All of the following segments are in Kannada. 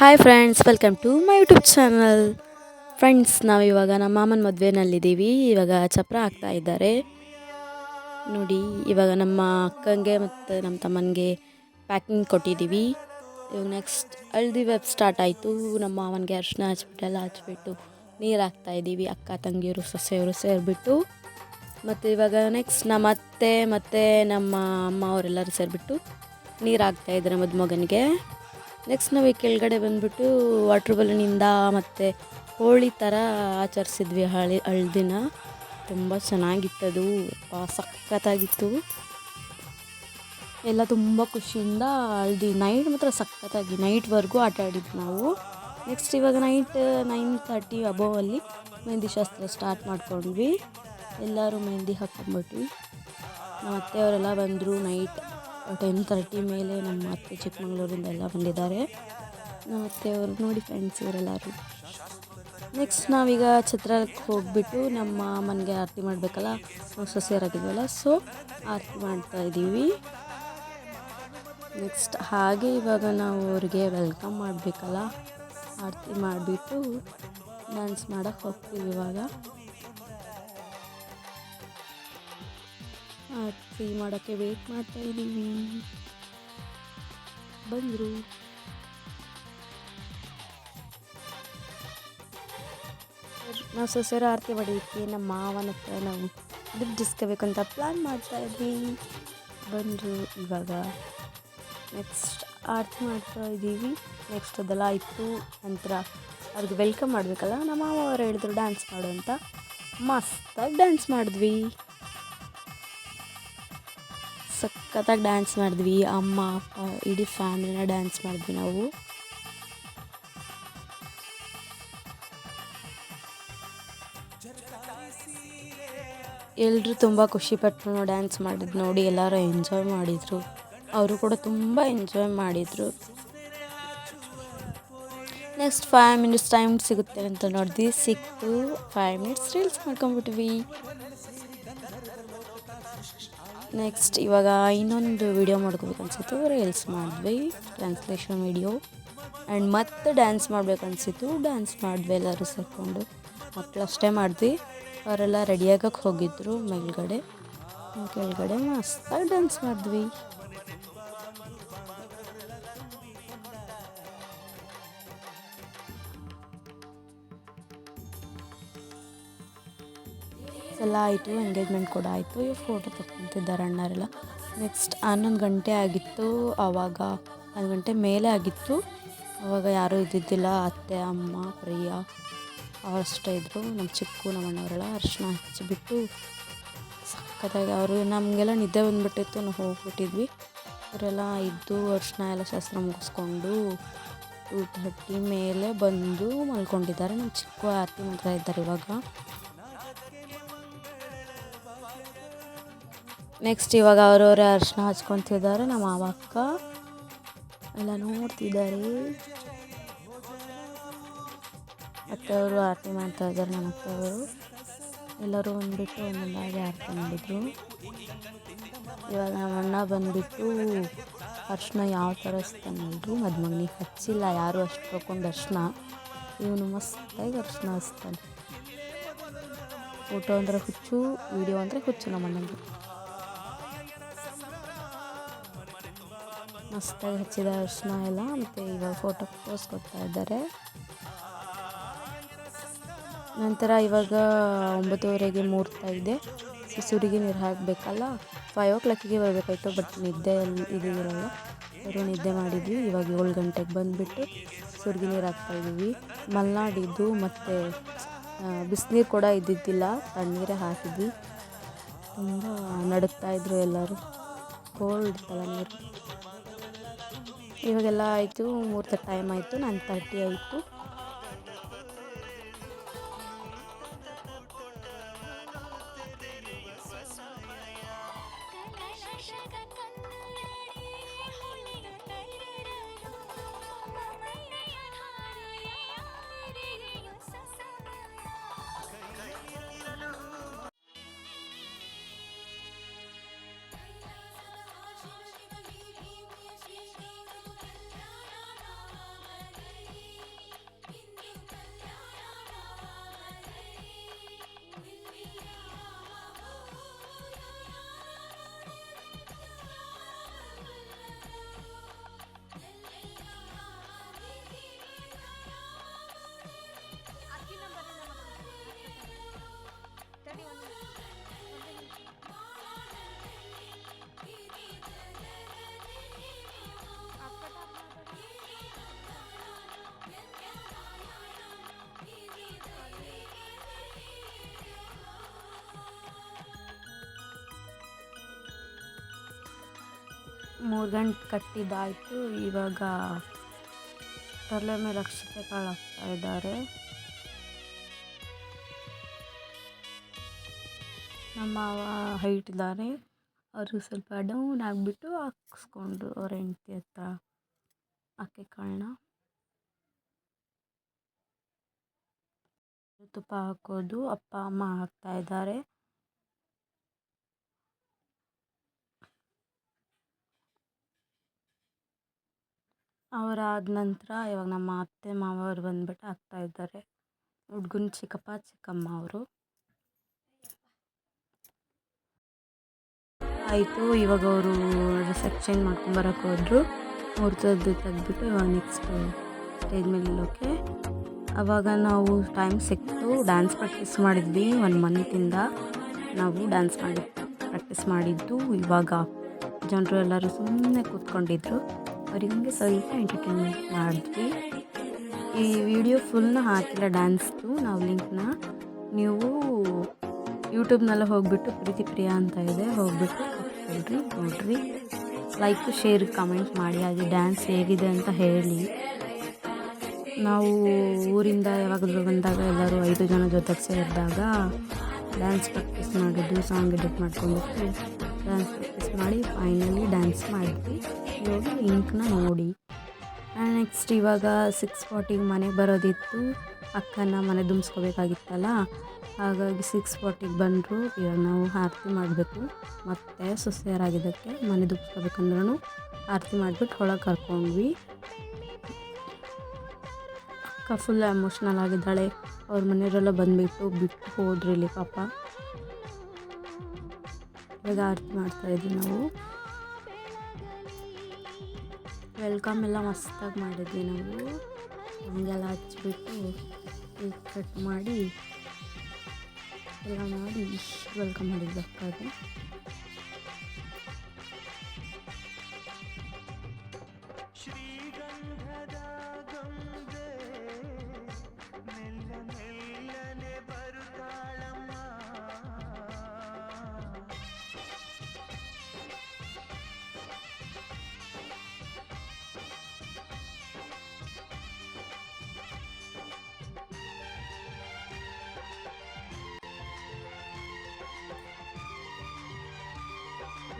Hi friends welcome to my YouTube channel friends ನಾವು ಇವಾಗ ನಮ್ಮ ಮಾಮನ ಮದುವೆನಲ್ಲಿದ್ದೀವಿ. ಇವಾಗ ಚಪ್ರ ಹಾಕ್ತಾ ಇದ್ದಾರೆ. ನೋಡಿ, ಇವಾಗ ನಮ್ಮ ಅಕ್ಕಂಗೆ ಮತ್ತು ನಮ್ಮ ತಮ್ಮನಿಗೆ ಪ್ಯಾಕಿಂಗ್ ಕೊಟ್ಟಿದ್ದೀವಿ. ಇವಾಗ ನೆಕ್ಸ್ಟ್ ಹಳ್ದಿ ವೆಬ್ ಸ್ಟಾರ್ಟ್ ಆಯಿತು. ನಮ್ಮ ಮಾವನಿಗೆ ಅರ್ಶಿನ ಹಚ್ಬಿಟ್ಟೆಲ್ಲ ಹಚ್ಬಿಟ್ಟು ನೀರು ಹಾಕ್ತಾ ಇದ್ದೀವಿ. ಅಕ್ಕ, ತಂಗಿಯರು, ಸೊಸೆಯವರು ಸೇರಿಬಿಟ್ಟು. ಮತ್ತು ಇವಾಗ ನೆಕ್ಸ್ಟ್ ನಮ್ಮ ಅತ್ತೆ ಮತ್ತು ನಮ್ಮ ಅಮ್ಮ ಅವರೆಲ್ಲರೂ ಸೇರಿಬಿಟ್ಟು ನೀರು ಹಾಕ್ತಾಯಿದ್ದಾರೆ ಮದುಮಗನಿಗೆ. ನೆಕ್ಸ್ಟ್ ನಾವು ಈ ಕೆಳಗಡೆ ಬಂದುಬಿಟ್ಟು ವಾಟ್ರ್ ಬಲೂನಿಂದ ಮತ್ತು ಹೋಳಿ ಥರ ಆಚರಿಸಿದ್ವಿ ಹಳಿ, ಹಳ್ದಿನ. ತುಂಬ ಚೆನ್ನಾಗಿತ್ತದು ಸಖತ್ತಾಗಿತ್ತು. ಎಲ್ಲ ತುಂಬ ಖುಷಿಯಿಂದ ಹಳ್ದಿ ನೈಟ್ ಮಾತ್ರ ಸಖತ್ತಾಗಿ ನೈಟ್ವರೆಗೂ ಆಟ ಆಡಿದ್ವಿ ನಾವು. ನೆಕ್ಸ್ಟ್ ಇವಾಗ ನೈಟ್ ನೈನ್ ತರ್ಟಿ ಅಬೋವಲ್ಲಿ ಮೆಹಂದಿ ಶಾಸ್ತ್ರ ಸ್ಟಾರ್ಟ್ ಮಾಡ್ಕೊಂಡ್ವಿ. ಎಲ್ಲರೂ ಮೆಹಂದಿ ಹಾಕ್ಕೊಂಬಿಟ್ವಿ ನಮ್ಮ ಅತ್ತೆಯವರೆಲ್ಲ ಬಂದರು ನೈಟ್ ಟೆನ್ ತರ್ಟಿ ಮೇಲೆ ನಮ್ಮ ಅತ್ತೆ ಚಿಕ್ಕಮಗಳೂರಿಂದ ಎಲ್ಲ ಬಂದಿದ್ದಾರೆ. ನಮ್ಮ ಅತ್ತೆಯವರು ನೋಡಿ ಫ್ರೆಂಡ್ಸ್ ಇವರೆಲ್ಲರೂ. ನೆಕ್ಸ್ಟ್ ನಾವೀಗ ಛತ್ರಕ್ಕೆ ಹೋಗ್ಬಿಟ್ಟು ನಮ್ಮ ಮನೆಗೆ ಆರತಿ ಮಾಡಬೇಕಲ್ಲ, ನಾವು ಸೊಸೆಯರಾಗಿದ್ವಲ್ಲ ಸೊ ಆರತಿ ಮಾಡ್ತಾ ಇದ್ದೀವಿ. ನೆಕ್ಸ್ಟ್ ಹಾಗೆ ಇವಾಗ ನಾವು ಅವ್ರಿಗೆ ವೆಲ್ಕಮ್ ಮಾಡಬೇಕಲ್ಲ, ಆರತಿ ಮಾಡಿಬಿಟ್ಟು ಡ್ಯಾನ್ಸ್ ಮಾಡೋಕ್ಕೆ ಹೋಗ್ತೀವಿ ಇವಾಗ. ಆರತಿ ಮಾಡೋಕ್ಕೆ ವೇಟ್ ಮಾಡ್ತಾ ಇದ್ದೀವಿ. ಬಂದರು. ನಾವು ಸೊಸೆರ ಆರತಿ ಮಾಡಿದ್ವಿ ನಮ್ಮ ಮಾವನ ಹತ್ರ ನಾವು ದುಡ್ಡು ಇಸ್ಕೋಬೇಕಂತ ಪ್ಲ್ಯಾನ್ ಮಾಡ್ತಾ ಇದ್ದೀವಿ ಬಂದರು. ಇವಾಗ ನೆಕ್ಸ್ಟ್ ಆರತಿ ಮಾಡ್ತಾ ಇದ್ದೀವಿ. ನೆಕ್ಸ್ಟ್ ಅದೆಲ್ಲ ಆಯಿತು. ನಂತರ ಅವ್ರಿಗೆ ವೆಲ್ಕಮ್ ಮಾಡಬೇಕಲ್ಲ. ನಮ್ಮ ಮಾವ ಅವ್ರು ಹೇಳಿದ್ರು ಡ್ಯಾನ್ಸ್ ಮಾಡು ಅಂತ. ಮಸ್ತಾಗಿ ಡ್ಯಾನ್ಸ್ ಮಾಡಿದ್ವಿ. ಸಖತ್ತಾಗಿ ಡ್ಯಾನ್ಸ್ ಮಾಡಿದ್ವಿ. ಅಮ್ಮ, ಅಪ್ಪ, ಇಡೀ ಫ್ಯಾಮಿಲಿನ ಡ್ಯಾನ್ಸ್ ಮಾಡಿದ್ವಿ ನಾವು. ಎಲ್ಲರೂ ತುಂಬ ಖುಷಿಪಟ್ಟರು ಡ್ಯಾನ್ಸ್ ಮಾಡಿದ್ದು ನೋಡಿ, ಎಲ್ಲರೂ ಎಂಜಾಯ್ ಮಾಡಿದರು. ಅವರು ಕೂಡ ತುಂಬ ಎಂಜಾಯ್ ಮಾಡಿದರು. ನೆಕ್ಸ್ಟ್ ಫೈವ್ ಮಿನಿಟ್ಸ್ ಟೈಮ್ ಸಿಗುತ್ತೆ ಅಂತ ನೋಡಿದ್ವಿ ಸಿಕ್ತು ಫೈವ್ ಮಿನಿಟ್ಸ್ ರೀಲ್ಸ್ ಮಾಡ್ಕೊಂಬಿಟ್ವಿ ನೆಕ್ಸ್ಟ್ ಇವಾಗ ಇನ್ನೊಂದು ವಿಡಿಯೋ ಮಾಡ್ಕೋಬೇಕು ಅನಿಸಿತ್ತು. ರೀಲ್ಸ್ ಮಾಡಿದ್ವಿ ಟ್ರಾನ್ಸ್ಲೇಷನ್ ವಿಡಿಯೋ ಆ್ಯಂಡ್ ಮತ್ತೆ ಡ್ಯಾನ್ಸ್ ಮಾಡ್ಬೇಕು ಅನಿಸಿತ್ತು. ಡ್ಯಾನ್ಸ್ ಮಾಡಿದ್ವಿ ಎಲ್ಲರೂ ಸೇರಿಕೊಂಡು. ಮಕ್ಕಳು ಅಷ್ಟೇ ಮಾಡಿದ್ವಿ. ಅವರೆಲ್ಲ ರೆಡಿಯಾಗಕ್ಕೆ ಹೋಗಿದ್ರು ಮೇಲ್ಗಡೆ. ಕೆಳಗಡೆ ಮಸ್ತಾಗಿ ಡ್ಯಾನ್ಸ್ ಮಾಡಿದ್ವಿ. ಎಲ್ಲ ಆಯಿತು ಎಂಗೇಜ್ಮೆಂಟ್ ಕೂಡ ಆಯಿತು. ಫೋಟೋ ತಗೊತಿದ್ದಾರೆ ಅಣ್ಣರೆಲ್ಲ. ನೆಕ್ಸ್ಟ್ ಹನ್ನೊಂದು ಗಂಟೆ ಆಗಿತ್ತು ಆವಾಗ ಹನ್ನೊಂದು ಗಂಟೆ ಮೇಲೆ ಆಗಿತ್ತು. ಆವಾಗ ಯಾರೂ ಇದ್ದಿದ್ದಿಲ್ಲ, ಅತ್ತೆ, ಅಮ್ಮ, ಪ್ರಿಯ, ಅವರಷ್ಟೇ ಇದ್ದರು ನಮ್ಮ ಚಿಕ್ಕು, ನಮ್ಮ ಅಣ್ಣವರೆಲ್ಲ ಅರ್ಶಿನ ಹಚ್ಚಿಬಿಟ್ಟು ಸಖತ್ತಾಗಿ ಅವರು ನಮಗೆಲ್ಲ ನಿದ್ದೆ ಬಂದುಬಿಟ್ಟಿತ್ತು, ನಾವು ಹೋಗ್ಬಿಟ್ಟಿದ್ವಿ. ಅವರೆಲ್ಲ ಇದ್ದು ಅರ್ಶಿನ ಎಲ್ಲ ಶಾಸ್ತ್ರ ಮುಗಿಸ್ಕೊಂಡು ಟೂ ಥರ್ಟಿ ಮೇಲೆ ಬಂದು ಮಲ್ಕೊಂಡಿದ್ದಾರೆ. ನಮ್ಮ ಚಿಕ್ಕ ಆರತಿ ಮಾತ್ರ ಇದ್ದಾರೆ ಇವಾಗ. ನೆಕ್ಸ್ಟ್ ಇವಾಗ ಅವರವರೇ ಅರ್ಶಿನ ಹಚ್ಕೊತಿದ್ದಾರೆ, ನಮ್ಮ ಮಾವ ಅಕ್ಕ ಎಲ್ಲ ನೋಡ್ತಿದ್ದಾರೆ. ಅತ್ತೆಯವರು ಆರತಿ ಮಾಡ್ತಾ ಇದ್ದಾರೆ ನಮ್ಮ ಅತ್ತೆಯವರು ಎಲ್ಲರೂ ಬಂದುಬಿಟ್ಟು ಒಂದೊಂದಾಗಿ ಆರತಿ ಮಾಡಿದರು. ಇವಾಗ ನಮ್ಮ ಅಣ್ಣ ಬಂದುಬಿಟ್ಟು ಅರ್ಶಿನ ಯಾವ ಥರ ಮದ್ಮಗ್ನಿ ಮದುಮಗನಿಗೆ ಹಚ್ಚಿಲ್ಲ, ಯಾರು ಅಷ್ಟು ತಗೊಂಡು ಅರ್ಶಿನ. ಇವನು ಮಸ್ತಾಗಿ ಅರ್ಶಿನ ಹಚ್ತಾನೆ. ಫೋಟೋ ಅಂದರೆ ಹುಚ್ಚು ವಿಡಿಯೋ ಅಂದರೆ ಹುಚ್ಚು ನಮ್ಮ ಅಣ್ಣಂಗೆ ಮಸ್ತಾಗಿ ಹಚ್ಚಿದ ಅರ್ಶಿನ ಎಲ್ಲ ಮತ್ತು ಇವಾಗ ಫೋಟೋ ಪೋಸ್ ಕೊಡ್ತಾ ಇದ್ದಾರೆ. ನಂತರ ಇವಾಗ ಒಂಬತ್ತುವರೆಗೆ ಮುಹೂರ್ತ ಇದೆ. ಸುರಿಗೆ ನೀರು ಹಾಕಬೇಕಲ್ಲ? ಫೈವ್ ಓ ಕ್ಲಾಕಿಗೆ ಬರಬೇಕಾಯ್ತು ಬಟ್ ನಿದ್ದೆ ಇದಿರಲ್ಲ ಅವರು ನಿದ್ದೆ ಮಾಡಿದ್ವಿ. ಇವಾಗ ಏಳು ಗಂಟೆಗೆ ಬಂದುಬಿಟ್ಟು ಸುರಿಗೆ ನೀರು ಹಾಕ್ತಾಯಿದ್ದೀವಿ ಮಲೆನಾಡಿದ್ದು ಮತ್ತು ಬಿಸಿನೀರು ಕೂಡ ಇದ್ದಿದ್ದಿಲ್ಲ. ತಣ್ಣೀರೇ ಹಾಕಿದ್ವಿ. ತುಂಬ ನಡುಗ್ತಾಯಿದ್ರು ಎಲ್ಲರೂ. ಕೋಲ್ಡ್ ಇರ್ತಲ್ಲ ನೀರು. ಇವಾಗೆಲ್ಲ ಆಯಿತು ಮೂರ್ತ ಟೈಮ್ ಆಯಿತು ನಾನು ತರ್ಟಿ ಆಯಿತು. ಮೂರು ಗಂಟೆ ಕಟ್ಟಿದ್ದಾಯಿತು. ಇವಾಗ ತಲೆ ಮೇಲೆ ಅಕ್ಷತೆ ಕಾಳಾಗ್ತಾ ಇದ್ದಾರೆ. ನಮ್ಮ ಮಾವ ಹೈಟ್ ಇದ್ದಾರೆ ಅವರು ಸ್ವಲ್ಪ ಡೌನ್ ಆಗಿಬಿಟ್ಟು ಹಾಕ್ಸ್ಕೊಂಡ್ರು ಅವ್ರ ಹೆಂಡತಿ ಹತ್ರ ಅಕ್ಕಿ ಕಾಳನ್ನ ತುಪ್ಪ ಹಾಕೋದು ಅಪ್ಪ, ಅಮ್ಮ ಹಾಕ್ತಾ ಇದ್ದಾರೆ. ಅವರಾದ ನಂತರ ಇವಾಗ ನಮ್ಮ ಅತ್ತೆ ಮಾವ ಅವ್ರು ಬಂದ್ಬಿಟ್ಟು ಆಗ್ತಾ ಇದ್ದಾರೆ. ಹುಡ್ಗನ ಚಿಕ್ಕಪ್ಪ, ಚಿಕ್ಕಮ್ಮ ಅವರು. ಆಯಿತು, ಇವಾಗ ಅವರು ರಿಸೆಪ್ಷನ್ ಮಾಡ್ಕೊಂಬರಕ್ಕೆ ಹೋದರು. ಮುಹೂರ್ತದ್ದು ತೆಗೆದ್ಬಿಟ್ಟು ಇವಾಗ ನೆಕ್ಸ್ಟ್ ಸ್ಟೇಜ್ ಮೇಲೆ ಇಲ್ಲೋಕೆ ಆವಾಗ ನಾವು ಟೈಮ್ ಸಿಕ್ತು. ಡ್ಯಾನ್ಸ್ ಪ್ರಾಕ್ಟೀಸ್ ಮಾಡಿದ್ವಿ. ಒಂದು ಮಂತಿಂದ ನಾವು ಡ್ಯಾನ್ಸ್ ಮಾಡಿ, ಪ್ರಾಕ್ಟೀಸ್ ಮಾಡಿದ್ದು. ಇವಾಗ ಜನರು ಎಲ್ಲರೂ ಸುಮ್ಮನೆ ಕೂತ್ಕೊಂಡಿದ್ರು. ಅವ್ರಿಗೆ ಸ್ವಲ್ಪ ಎಂಟರ್ಟೈನ್ಮೆಂಟ್ ಮಾಡಿದ್ವಿ. ಈ ವಿಡಿಯೋ ಫುಲ್ನ ಹಾಕಿಲ್ಲ ಡ್ಯಾನ್ಸ್ದು ನಾವು ಲಿಂಕ್ನ ನೀವು ಯೂಟ್ಯೂಬ್ನೆಲ್ಲ ಹೋಗಿಬಿಟ್ಟು ಪ್ರೀತಿ ಪ್ರಿಯಾ ಅಂತ ಇದೆ, ಹೋಗಿಬಿಟ್ಟು ನೋಡ್ರಿ ನೋಡಿರಿ. ಲೈಕ್ ಶೇರ್ ಕಮೆಂಟ್ ಮಾಡಿ, ಹಾಗೆ ಡ್ಯಾನ್ಸ್ ಹೇಗಿದೆ ಅಂತ ಹೇಳಿ. ನಾವು ಊರಿಂದ ಯಾವಾಗಲೂ ಬಂದಾಗ ಎಲ್ಲರೂ ಐದು ಜನ ಜೊತೆಗೆ ಸೇರಿದಾಗ ಡ್ಯಾನ್ಸ್ ಪ್ರಾಕ್ಟೀಸ್ ಮಾಡಿದ್ದು ಸಾಂಗ್ ಎಡಿಟ್ ಮಾಡ್ಕೊಂಡ್ಬಿಟ್ಟು ಡ್ಯಾನ್ಸ್ ಪ್ರಾಕ್ಟೀಸ್ ಮಾಡಿ ಫೈನಲಿ ಡ್ಯಾನ್ಸ್ ಮಾಡಿದ್ವಿ. ಇವಾಗ ಲಿಂಕ್ನ ನೋಡಿ. ಆ್ಯಂಡ್ ನೆಕ್ಸ್ಟ್ ಇವಾಗ ಸಿಕ್ಸ್ ಫಾರ್ಟಿಗೆ ಮನೆಗೆ ಬರೋದಿತ್ತು. ಅಕ್ಕನ ಮನೆ ದುಮ್ಸ್ಕೋಬೇಕಾಗಿತ್ತಲ್ಲ? ಹಾಗಾಗಿ ಸಿಕ್ಸ್ ಫಾರ್ಟಿಗೆ ಬಂದರು. ಇವಾಗ ನಾವು ಆರತಿ ಮಾಡಬೇಕು. ಮತ್ತು ಸೊಸೆಯರಾಗಿದ್ದಕ್ಕೆ ಮನೆ ದುಮ್ಸ್ಕೋಬೇಕಂದ್ರೂ ಆರತಿ ಮಾಡಿಬಿಟ್ಟು ಒಳಗೆ ಕರ್ಕೊಂಡ್ವಿ. ಅಕ್ಕ ಫುಲ್ ಎಮೋಷ್ನಲ್ ಆಗಿದ್ದಾಳೆ. ಅವ್ರ ಮನೆಯವರೆಲ್ಲ ಬಂದುಬಿಟ್ಟು ಬಿಟ್ಟು ಹೋದ್ರಿ ಇಲ್ಲಿ ಪಾಪ. ಇವಾಗ ಆರತಿ ಮಾಡ್ತಾಯಿದ್ವಿ ನಾವು. ವೆಲ್ಕಮ್ ಎಲ್ಲ ಮಸ್ತಾಗಿ ಮಾಡಿದ್ವಿ ನಾವು. ಹಂಗೆಲ್ಲ ಹಚ್ಬಿಟ್ಟು ಕೇಕ್ ಕಟ್ ಮಾಡಿ ಎಲ್ಲ ಮಾಡಿ ವೆಲ್ಕಮ್ ಮಾಡಿದ್ವಿ ಅಕ್ಕಗೆ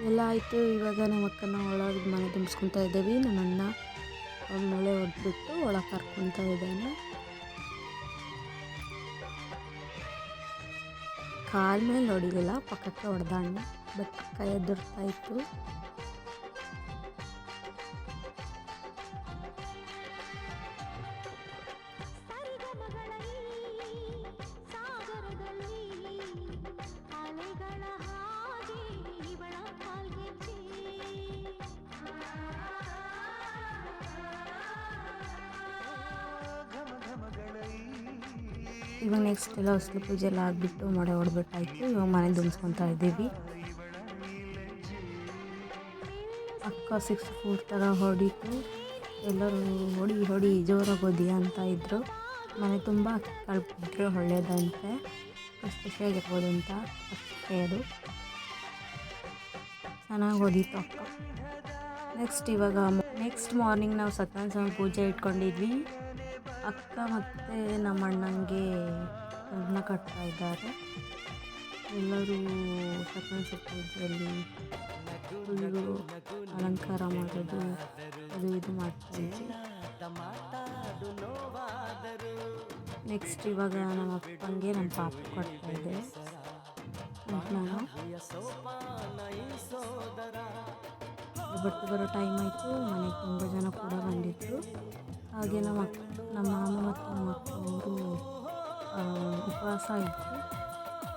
ಎಲ್ಲ ಆಯಿತು. ಇವಾಗ ನಮ್ಮ ಅಕ್ಕನ ಒಳಗೆ ಮನೆ ತುಂಬಿಸ್ಕೊತಾ ಇದ್ದೀವಿ. ನಮ್ಮ ಅಣ್ಣ ಅವ್ನ ಮೇಲೆ ಹೊಡೆದ್ಬಿಟ್ಟು ಒಳಗೆ ಕರ್ಕೊತಾ ಇದ್ದಾನೆ. ಕಾಲ ಮೇಲೆ ಹೊಡಿಲಿಲ್ಲ ಪಕ್ಕಕ್ಕೆ ಹೊಡೆದಾಣ ಬಟ್ ಕೈ ಎದುರ್ತಾ ಇತ್ತು. ಇವಾಗ ನೆಕ್ಸ್ಟ್ ಎಲ್ಲ ಹೊಸಲು ಪೂಜೆ ಎಲ್ಲ ಆಗಿಬಿಟ್ಟು ಮಳೆ ಹೊಡೆದ್ಬಿಟ್ಟಾಯಿತು. ಇವಾಗ ಮನೆ ದುಮ್ಸ್ಕೊತಾ ಇದ್ದೀವಿ. ಅಕ್ಕ ಸಿಕ್ಸ್ ಫೋರ್ ಥರ ಹೊಡಿತು. ಎಲ್ಲರೂ ಹೊಡಿ ಹೊಡಿ, ಜೋರಾಗಿ ಓದಿಯಾ ಅಂತ ಇದ್ದರು ಮನೆ ತುಂಬ ಕಳ್ಬಿಟ್ರೆ ಒಳ್ಳೆಯದಂತೆ ಖುಷಿ ಖುಷಿಯಾಗಿರ್ಬೋದು ಅಂತ ಅಷ್ಟೇ ಅದು ಚೆನ್ನಾಗಿ ಓದಿತ್ತು ಅಕ್ಕ. ನೆಕ್ಸ್ಟ್ ಇವಾಗ ನೆಕ್ಸ್ಟ್ ಮಾರ್ನಿಂಗ್ ನಾವು ಸತ್ಯನಾರಾಯಣ ಸ್ವಾಮಿ ಪೂಜೆ ಇಟ್ಕೊಂಡಿದ್ವಿ. ಅಕ್ಕ ಮತ್ತು ನಮ್ಮ ಅಣ್ಣಂಗೆ ಕಣ್ಣನ್ನ ಕಟ್ತಾ ಇದ್ದಾರೆ. ಎಲ್ಲರೂ ಸ್ವಾಮಿ ಪೂಜೆಯಲ್ಲಿ ಫುಲ್ಲು ಅಲಂಕಾರ ಮಾಡೋದು ಅದು ಇದು ಮಾಡ್ತೀವಿ ನೆಕ್ಸ್ಟ್ ಇವಾಗ ನಮ್ಮ ಅಪ್ಪಂಗೆ ನಮ್ಮ ಪಾಪ ಕೊಡ್ತಾ ಇದೆ. ಬಟ್ಟು ಬರೋ ಟೈಮ್ ಆಯಿತು. ಮನೆಗೆ ತುಂಬ ಜನ ಕೂಡ ಬಂದಿದ್ದರು ಹಾಗೆ ನಮ್ಮ ಅಕ್ಕ, ನಮ್ಮ ಮಾಮ ಮತ್ತು ನಮ್ಮ ಅಕ್ಕ ಅವರು ಉಪವಾಸ ಇತ್ತು.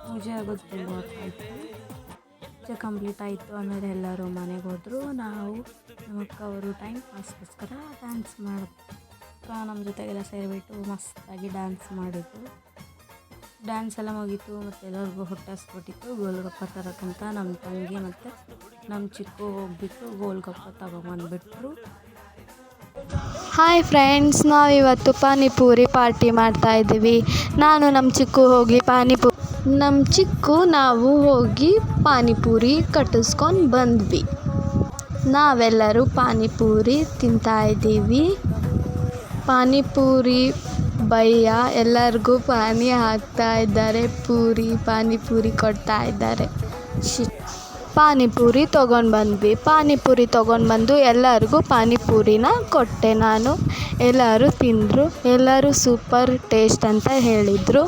ಪೂಜೆ ಆಗೋದು ತುಂಬ ಹೊತ್ತಾಯಿತು ಪೂಜೆ ಕಂಪ್ಲೀಟ್ ಆಯಿತು ಆಮೇಲೆ ಎಲ್ಲರೂ ಮನೆಗೆ ಹೋದರು. ನಾವು, ನಮ್ಮ ಅಕ್ಕ ಅವರು ಟೈಮ್ ಪಾಸ್ಗೋಸ್ಕರ ಡ್ಯಾನ್ಸ್ ಮಾಡಿದ್ರು. ನಮ್ಮ ಜೊತೆಗೆಲ್ಲ ಸೇರಿಬಿಟ್ಟು ಮಸ್ತಾಗಿ ಡ್ಯಾನ್ಸ್ ಮಾಡಿದ್ರು. ಡ್ಯಾನ್ಸ್ ಎಲ್ಲ ಮುಗೀತು ಮತ್ತು ಎಲ್ಲರಿಗೂ ಹೊಟ್ಟೆ ಹಸ್ಬಿಟ್ಟಿತ್ತು. ಗೋಲ್ಗಪ್ಪ ತರಕ್ಕಂತ ನಮ್ಮ ತಂಗಿ ಮತ್ತು ನಮ್ಮ ಚಿಕ್ಕು ಹೋಗ್ಬಿಟ್ಟು ಗೋಲ್ಗಪ್ಪ ತಗೊಂಡ್ಬಂದ್ಬಿಟ್ರು ಹಾಯ್ ಫ್ರೆಂಡ್ಸ್ ನಾವು ಇವತ್ತು ಪಾನಿಪೂರಿ ಪಾರ್ಟಿ ಮಾಡ್ತಾ ಇದ್ದೀವಿ. ನಾನು ನಮ್ಮ ಚಿಕ್ಕು ಹೋಗಿ ಪಾನಿಪು ನಮ್ಮ ಚಿಕ್ಕು, ನಾವು ಹೋಗಿ ಪಾನಿಪೂರಿ ಕಟ್ಟಿಸ್ಕೊಂಡು ಬಂದ್ವಿ. ನಾವೆಲ್ಲರೂ ಪಾನಿಪೂರಿ ತಿಂತಾ ಇದ್ದೀವಿ. ಪಾನಿಪೂರಿ ಭಯ್ಯ, ಎಲ್ಲರಿಗೂ ಪಾನಿ ಹಾಕ್ತಾ ಇದ್ದಾರೆ, ಪೂರಿ ಪಾನಿಪೂರಿ ಕೊಡ್ತಾ ಇದ್ದಾರೆ. ಪಾನಿಪೂರಿ ತೊಗೊಂಡು ಬಂದ್ವಿ ಪಾನಿಪುರಿ ತೊಗೊಂಡು ಬಂದು ಎಲ್ಲರಿಗೂ ಪಾನಿಪುರಿನ ಕೊಟ್ಟೆ ನಾನು. ಎಲ್ಲರೂ ತಿಂದರು, ಎಲ್ಲರೂ ಸೂಪರ್ ಟೇಸ್ಟ್ ಅಂತ ಹೇಳಿದರು.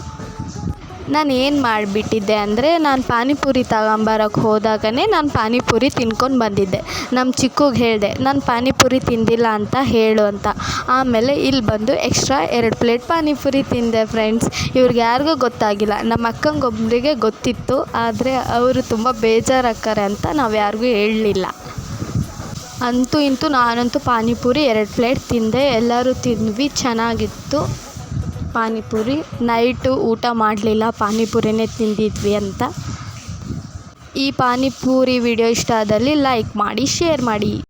ನಾನು ಏನು ಮಾಡಿಬಿಟ್ಟಿದ್ದೆ ಅಂದರೆ ನಾನು ಪಾನಿಪುರಿ ತಗೊಂಬರಕ್ಕೆ ಹೋದಾಗಲೇ ನಾನು ಪಾನಿಪುರಿ ತಿನ್ಕೊಂಡು ಬಂದಿದ್ದೆ. ನಮ್ಮ ಚಿಕ್ಕಗೆ ಹೇಳಿದೆ, ನಾನು ಪಾನಿಪುರಿ ತಿಂದಿಲ್ಲ ಅಂತ ಹೇಳು ಅಂತ. ಆಮೇಲೆ ಇಲ್ಲಿ ಬಂದು ಎಕ್ಸ್ಟ್ರಾ ಎರಡು ಪ್ಲೇಟ್ ಪಾನಿಪುರಿ ತಿಂದೆ ಫ್ರೆಂಡ್ಸ್. ಇವ್ರಿಗೆ ಯಾರಿಗೂ ಗೊತ್ತಾಗಿಲ್ಲ. ನಮ್ಮ ಅಕ್ಕಂಗೊಬ್ಬರಿಗೆ ಗೊತ್ತಿತ್ತು, ಆದರೆ ಅವರು ತುಂಬ ಬೇಜಾರಾಕ್ತಾರೆ ಅಂತ ನಾವು ಯಾರಿಗೂ ಹೇಳಲಿಲ್ಲ. ಅಂತೂ ಇಂತೂ ನಾನಂತೂ ಪಾನಿಪುರಿ ಎರಡು ಪ್ಲೇಟ್ ತಿಂದೆ. ಎಲ್ಲರೂ ತಿಂದ್ವಿ, ಚೆನ್ನಾಗಿತ್ತು. ಪಾನಿಪೂರಿ. ನೈಟು ಊಟ ಮಾಡಲಿಲ್ಲ, ಪಾನಿಪುರಿನೇ ತಿಂದಿದ್ವಿ ಅಂತ. ಈ ಪಾನಿಪುರಿ ವಿಡಿಯೋ ಇಷ್ಟ ಆದಲ್ಲಿ ಲೈಕ್ ಮಾಡಿ ಶೇರ್ ಮಾಡಿ.